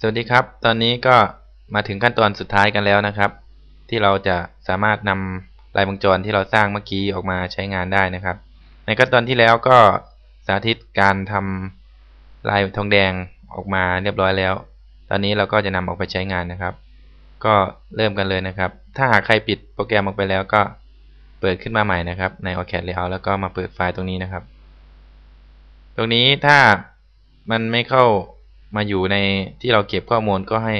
สวัสดีครับ ตอนนี้ก็มาถึงขั้นตอนสุดท้ายกันแล้วนะครับ ที่เราจะสามารถนำลายวงจรที่เราสร้างเมื่อกี้ออกมาใช้งานได้นะครับ ในขั้นตอนที่แล้วก็สาธิตการทำลายทองแดงออกมาเรียบร้อยแล้ว ตอนนี้เราก็จะนำออกไปใช้งานนะครับ ก็เริ่มกันเลยนะครับ ถ้าหากใครปิดโปรแกรมออกไปแล้วก็เปิดขึ้นมาใหม่นะครับ ใน OrCAD Layout แล้วก็มาเปิดไฟล์ตรงนี้นะครับ ตรงนี้ถ้ามันไม่เข้า มาอยู่ในที่เราเก็บข้อมูลก็ให้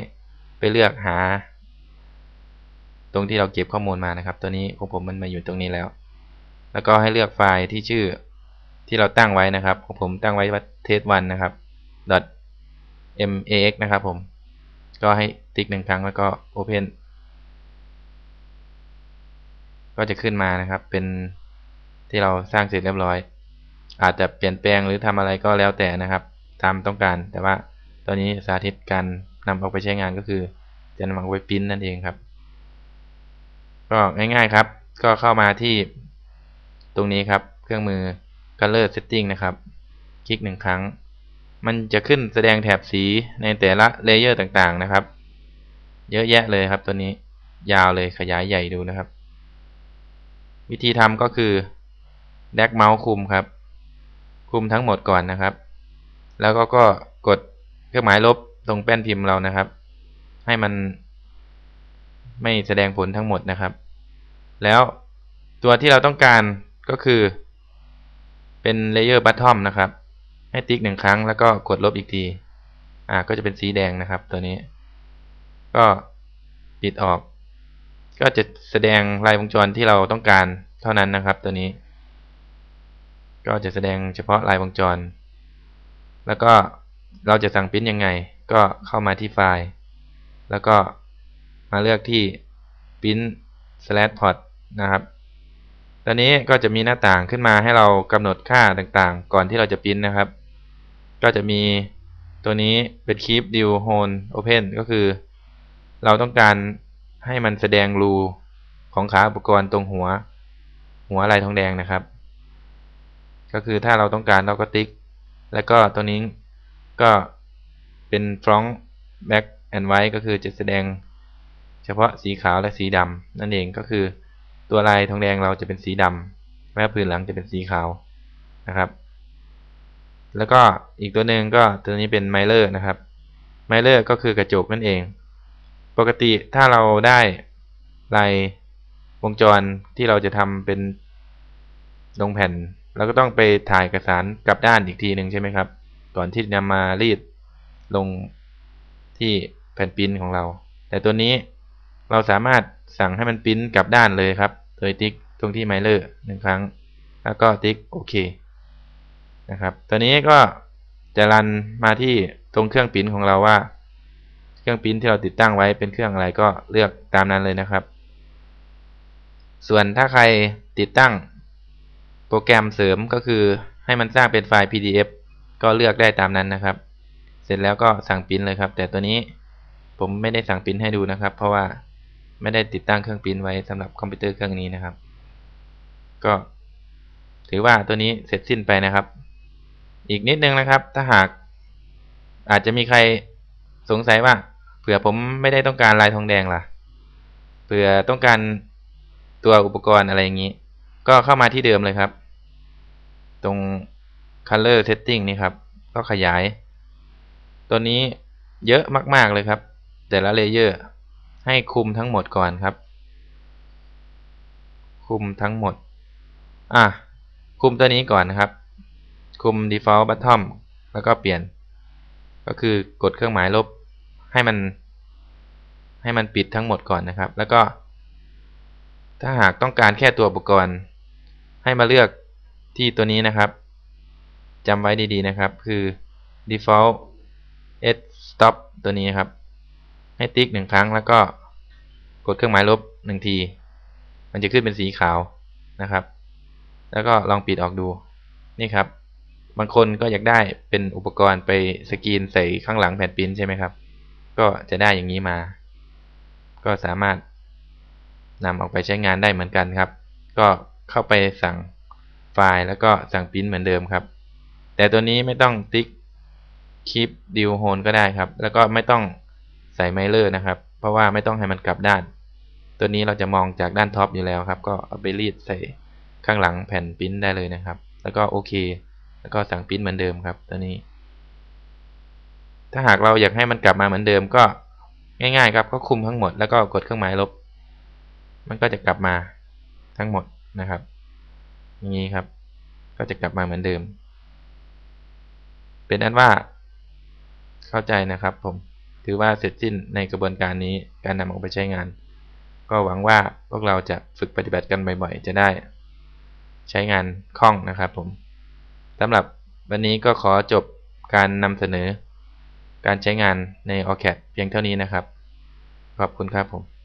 ไปเลือกหา ตรงที่เราเก็บข้อมูลมานะครับ ตัวนี้ของผมมันมาอยู่ตรงนี้แล้ว แล้วก็ให้เลือกไฟล์ที่ชื่อที่เราตั้งไว้นะครับของผมตั้งไว้ว่า test1 นะครับ .max นะครับผม ก็ให้ติ๊กหนึ่งครั้งแล้วก็ open ก็จะขึ้นมานะครับ เป็นที่เราสร้างเสร็จเรียบร้อย อาจจะเปลี่ยนแปลงหรือทำอะไรก็แล้วแต่นะครับ ตามต้องการแต่ว่า ตอนนี้สาธิตการนำออกไปใช้งานก็คือ จะนำเอาไปพิมพ์นั่นเองครับ ก็ง่ายๆครับ ก็เข้ามาที่ตรงนี้ครับ เครื่องมือ color setting นะครับ คลิกหนึ่งครั้ง มันจะขึ้นแสดงแถบสีในแต่ละเลเยอร์ต่างๆนะครับ เยอะแยะเลยครับตัวนี้ ยาวเลยขยายใหญ่ดูนะครับ วิธีทำก็คือแดกเมาส์คุมครับ คุมทั้งหมดก่อนนะครับ แล้วก็ก็กด เครื่องหมายลบตรงแป้นพิมพ์เรานะครับ ให้มันไม่แสดงผลทั้งหมดนะครับ แล้วตัวที่เราต้องการก็คือ เป็นเลเยอร์บัตทอมนะครับ ให้ติ๊กหนึ่งครั้งแล้วก็กดลบอีกที อ่าก็จะเป็นสีแดงนะครับตัวนี้ ก็ปิดออก ก็จะแสดงลายวงจรที่เราต้องการเท่านั้นนะครับ ตัวนี้ ก็จะแสดงเฉพาะลายวงจร แล้วก็ เราจะสั่งพิมพ์ยังไง ก็เข้ามาที่ไฟล์ แล้วก็มาเลือกที่ print slash port นะครับ ตอนนี้ก็จะมีหน้าต่างขึ้นมาให้เรากำหนดค่าต่างๆ ก่อนที่เราจะพิมพ์นะครับ ก็จะมีตัวนี้เป็น keep deal hole open ก็คือ เราต้องการให้มันแสดงรูของขาอุปกรณ์ตรงหัว หัวลายทองแดงนะครับ ก็คือถ้าเราต้องการเราก็ติ๊ก แล้วก็ตัวนี้ ก็เป็น front back and white ก็คือจะแสดงเฉพาะสีขาวและสีดำนั่นเองก็คือตัวลายทองแดงเราจะเป็นสีดำแม้พื้นหลังจะเป็นสีขาวนะครับ แล้วก็อีกตัวหนึ่งก็ตัวนี้เป็นไมเลอร์นะครับไมเลอร์ก็คือกระจกนั่นเอง ปกติถ้าเราได้ลายวงจรที่เราจะทำเป็นลงแผ่นเราก็ต้องไปถ่ายเอกสารกลับด้านอีกทีหนึ่งใช่ไหมครับ ก่อนที่จะมารีดลงที่แผ่นปิ้นของเรา แต่ตัวนี้เราสามารถสั่งให้มันปิ้นกลับด้านเลยครับโดยติ๊กตรงที่ไมเลอร์หนึ่งครั้ง แล้วก็ติ๊กโอเคนะครับตัวนี้ก็จะรันมาที่ตรงเครื่องปิ้นของเราว่า เครื่องปิ้นที่เราติดตั้งไว้เป็นเครื่องอะไรก็เลือกตามนั้นเลยนะครับ ส่วนถ้าใครติดตั้งโปรแกรมเสริมก็คือให้มันสร้างเป็นไฟล์ PDF ก็เลือกได้ตามนั้นนะครับ เสร็จแล้วก็สั่งปิ้นเลยครับ แต่ตัวนี้ผมไม่ได้สั่งปิ้นให้ดูนะครับ เพราะว่าไม่ได้ติดตั้งเครื่องพิมพ์ไว้สำหรับคอมพิวเตอร์เครื่องนี้นะครับ ก็ ถือว่าตัวนี้เสร็จสิ้นไปนะครับ อีกนิดนึงนะครับ ถ้าหากอาจจะมีใครสงสัยว่า เผื่อผมไม่ได้ต้องการลายทองแดงล่ะ เผื่อต้องการตัวอุปกรณ์อะไรอย่างนี้ ก็เข้ามาที่เดิมเลยครับ ตรง color setting นี่ครับ ก็ขยาย ตัวนี้เยอะมากๆเลยครับ แต่ละเลเยอร์ให้คุมทั้งหมดก่อนครับ คุมทั้งหมด อะ คุมตัวนี้ก่อนนะครับ คุม default bottom แล้วก็เปลี่ยน ก็คือกดเครื่องหมายลบให้มัน ให้มันปิดทั้งหมดก่อนนะครับ แล้วก็ ถ้าหากต้องการแค่ตัวอุปกรณ์ ให้มาเลือกที่ตัวนี้นะครับ จำไว้ดีๆนะครับ คือ default s stop ตัวนี้ครับ ให้ติ๊กหนึ่งครั้งแล้วก็กดเครื่องหมายลบหนึ่งที มันจะขึ้นเป็นสีขาวนะครับ แล้วก็ลองปิดออกดูนี่ครับ บางคนก็อยากได้เป็นอุปกรณ์ไปสกรีนใส่ข้างหลังแผ่นปิ้นใช่ไหมครับ ก็จะได้อย่างนี้มา ก็สามารถนำออกไปใช้งานได้เหมือนกันครับ ก็เข้าไปสั่งไฟล์แล้วก็สั่งปิ้นเหมือนเดิมครับ แต่ตัวนี้ไม่ต้องติ๊กคีปดิวโฮนก็ได้ครับ แล้วก็ไม่ต้องใส่ไมเลอร์นะครับ เพราะว่าไม่ต้องให้มันกลับด้าน ตัวนี้เราจะมองจากด้านท็อปอยู่แล้วครับ ก็เอาไปรีดใส่ข้างหลังแผ่นปริ้นได้เลยนะครับ แล้วก็โอเค แล้วก็สั่งปริ้นเหมือนเดิมครับตัวนี้ ถ้าหากเราอยากให้มันกลับมาเหมือนเดิมก็ง่ายๆครับก็คุมทั้งหมดแล้วก็กดเครื่องหมายลบ มันก็จะกลับมาทั้งหมดนะครับอย่างนี้ครับ ก็จะกลับมาเหมือนเดิม เป็นอันว่าเข้าใจนะครับผมถือว่าเสร็จสิ้นในกระบวนการนี้การนำออกไปใช้งาน ก็หวังว่าพวกเราจะฝึกปฏิบัติกันบ่อยๆ จะได้ ใช้งานคล่องนะครับผมสำหรับวันนี้ก็ขอจบการนำเสนอ การใช้งานใน ORCAD เพียงเท่านี้นะครับ ขอบคุณครับผม